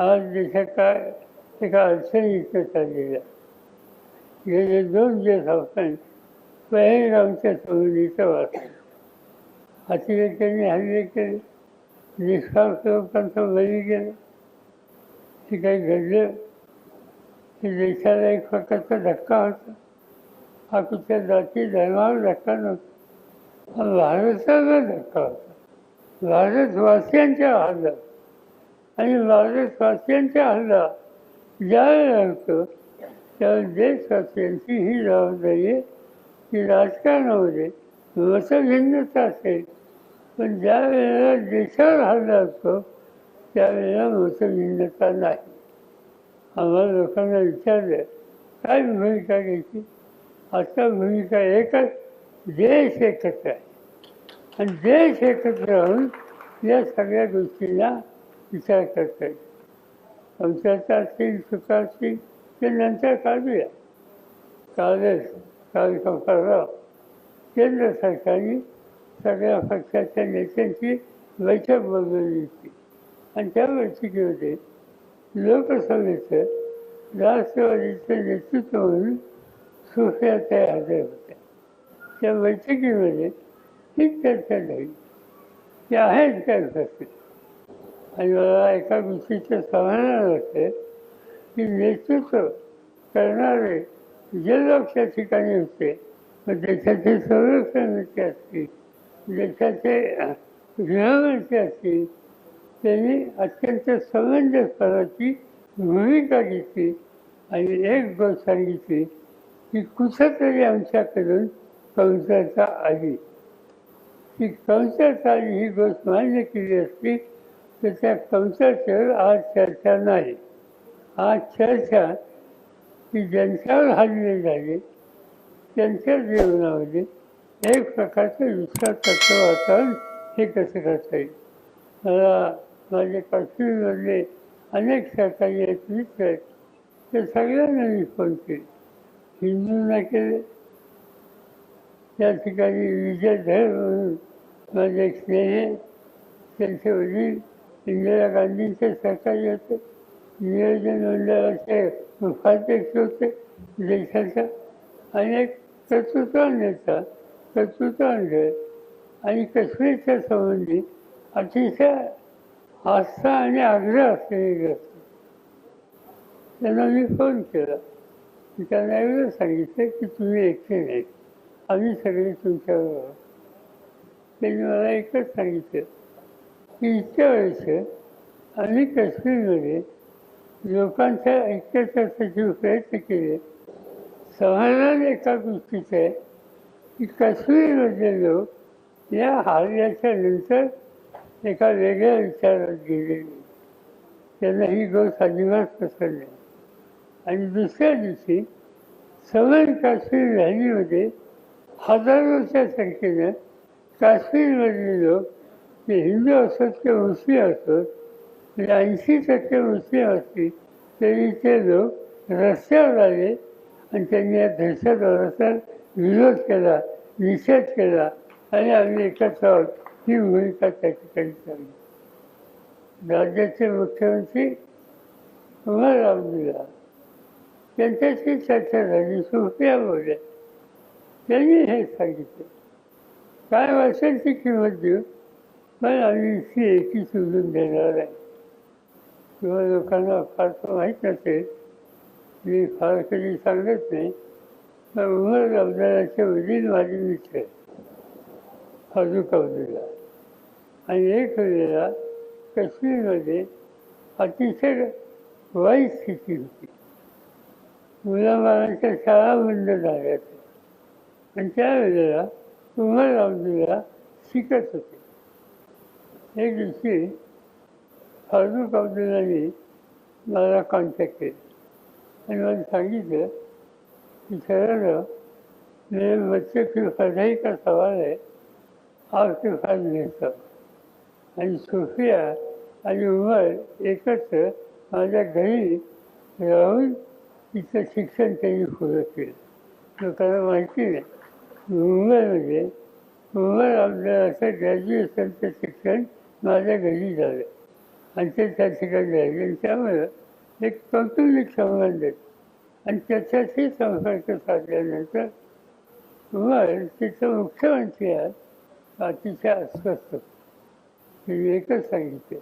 आज देशाचा एका अडचणीचं चाललेला गेले दोन दिवस आपण पहिलगावच्या चौलीचं वाचलं अतिरेक्यांनी हल्ले केले निष्काम लोकांचं बळी गेलं. हे काही घडलं हे देशाला एक प्रकारचा धक्का होता. हा कुठल्या जाती धर्मावर धक्का नव्हता. हा भारताचा धक्का होता. भारतवासियांच्या हातात आणि भारतवासियांच्या हल्ला ज्यावेळेला होतो त्यावेळेस देशवासियांची ही जबाबदारी आहे की राजकारणामध्ये मतभिन्नता असेल. पण ज्या वेळेला देशावर हल्ला असतो त्यावेळेला मतभिन्नता नाही. आम्हाला लोकांना विचारलं काय भूमिका घ्यायची? आता भूमिका एकच देश एकत्र आहे. आणि देश एकत्र राहून या सगळ्या गोष्टींना विचार करता. येईल वंशाचा असेल सुखा ते नंतर काढूया. कालच काल परवा केंद्र सरकारने सगळ्या पक्षाच्या नेत्यांची बैठक बोलवली होती. आणि त्या बैठकीमध्ये लोकसभेचं राष्ट्रवादीचं नेतृत्व म्हणून सुफिया त्या हजर होत्या. त्या बैठकीमध्ये ही चर्चा झाली. ते आहेत काय उपस्थित आणि मला एका गोष्टीचं समाधान होतं की नेतृत्व करणारे जे ठिकाणी होते मग देशाचे संरक्षणमंत्री म्हणजे असतील देशाचे गृहमंत्री असतील त्यांनी अत्यंत समंजसपणाची भूमिका घेतली आणि एक गोष्ट सांगितली की कुठंतरी आमच्याकडून कंसाचा आली. ती कंसाचा आली ही गोष्ट मान्य केली असती त्याच्या त्या हा आज चर्चा नाही. आज चर्चा की ज्यांच्यावर हल्ले झाले. त्यांच्या जीवनामध्ये एक प्रकारचं विश्वासाचं वातावरण हे कसं करता येईल? मला माझे काश्मीरमधले अनेक सरकारी आहेत मित्र आहेत. ते सगळ्यांना मी फोन केले. हिंदूंना केले त्या ठिकाणी विजय धर म्हणून माझे स्नेह त्यांचे वडील इंदिरा गांधींचे सहकारी होते नियोजन मंडळाचे उपाध्यक्ष होते देशाचा आणि एक कर्तृत्वान नेता कर्तृत्वान आणि काश्मीरच्या संबंधी अतिशय आस्था आणि आग्रह असलेले असते त्यांना मी फोन केला. त्यांना एवढं सांगितलं की तुम्ही एकटे नाही आम्ही सगळे तुमच्याबरोबर. त्यांनी मला एकच सांगितलं. की इतक्या वेळेस आम्ही काश्मीरमध्ये लोकांच्या ऐक्यतेसाठी प्रयत्न केले. समाधान एका गोष्टीचं आहे की काश्मीरमधले लोक या हल्ल्याच्या नंतर एका वेगळ्या विचारात गेलेले त्यांना ही गोष्ट अजिबात पसंत नाही. आणि दुसऱ्या दिवशी सवन काश्मीर रॅलीमध्ये हजारोच्या संख्येनं काश्मीरमधले लोक ते हिंदू असोत ते मुस्लिम असत म्हणजे ऐंशी टक्के मुस्लिम असतील तरी ते लोक रस्त्यावर आले आणि त्यांनी या दहशतवादाचा विरोध केला निषेध केला आणि आम्ही एकत्र आहोत. ही भूमिका त्या ठिकाणी चालली. राज्याचे मुख्यमंत्री कुमार अब्दुल्ला त्यांच्याशी चर्चा झाली सुफिया बोलल्या. त्यांनी हे सांगितलं. काय वर्षांची किंमत देऊ? पण आम्ही इतकी एकी सोडून देणार आहे किंवा लोकांना फारसं माहीत नसेल मी फार कधी सांगत नाही पण उमर अब्दुल्लाचे वडील माझे मित्र फारूक फारुख अब्दुल्ला आणि एक वेळेला काश्मीरमध्ये अतिशय वाईट स्थिती होती. मुलाबाळांच्या शाळा बंद झाल्या आणि त्यावेळेला उमर अब्दुल्ला शिकत होते. हे दिवशी हळदू अब्दुल्लाने मला कॉन्टॅक्ट केला. आणि मला सांगितलं की सर मेरे बच्चे की पढ़ाई का सवाल है आपके पास लेता आणि सोफिया आणि उमर एकत्र माझ्या घरी राहून तिचं शिक्षण त्यांनी पूर्ण केलं. लोकांना माहिती नाही. मुंबईमध्ये उमर म्हणजे, असं ग्रॅज्युएशनचं शिक्षण माझ्या घरी झालं. आणि ते त्या ठिकाणी राहिले आणि त्यामुळं एक कौटुंबिक संबंध आहे. आणि त्याच्याशी संपर्क साधल्यानंतर मग तिथं मुख्यमंत्री आहे अतिशय अस्वस्थ. तिने एकच सांगितले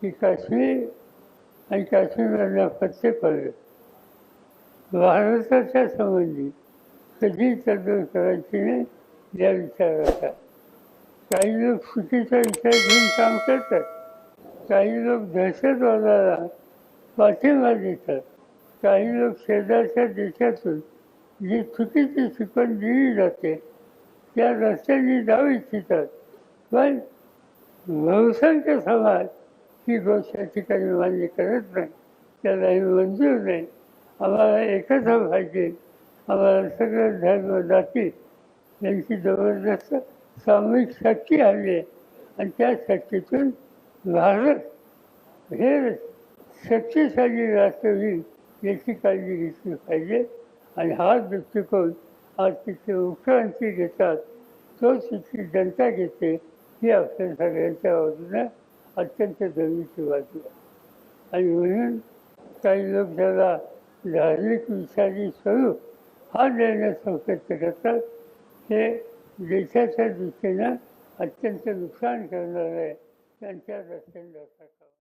की काश्मीर आणि काश्मीरला पत्ते पडले भारताच्या संबंधी कधी तरतूद करायची नाही या विचाराचा काही लोक चुकीचा विचार घेऊन काम करतात. काही लोक दहशतवादाला पाठिंबा देतात काही लोक शेजारच्या देशातून जी चुकीची शिकवण दिली जाते त्या रस्त्याने जाऊ इच्छितात. पण बहुसंख्य समाज ही गोष्ट या ठिकाणी मान्य करत नाही. त्याला हे मंजूर नाही. आम्हाला एकच पाहिजे आम्हाला सगळं धर्म जाती यांची जबरदस्त सामूहिक शक्ती हवी आणि त्या शक्तीतून भारत हे शक्तिशाली राष्ट्र होईल याची काळजी घेतली पाहिजे. आणि हा दृष्टिकोन आज तिथे मुख्यमंत्री घेतात तो तिथली जनता घेते ही आपल्या सगळ्यांच्या बाजूने अत्यंत जमीची बाजू आहे. आणि म्हणून काही लोक त्याला धार्मिक विचारी स्वरूप हा निर्णय संकेत करतात हे देशाच्या दृष्टीनं अत्यंत नुकसान करणारे आहे त्यांच्या रस्त्याने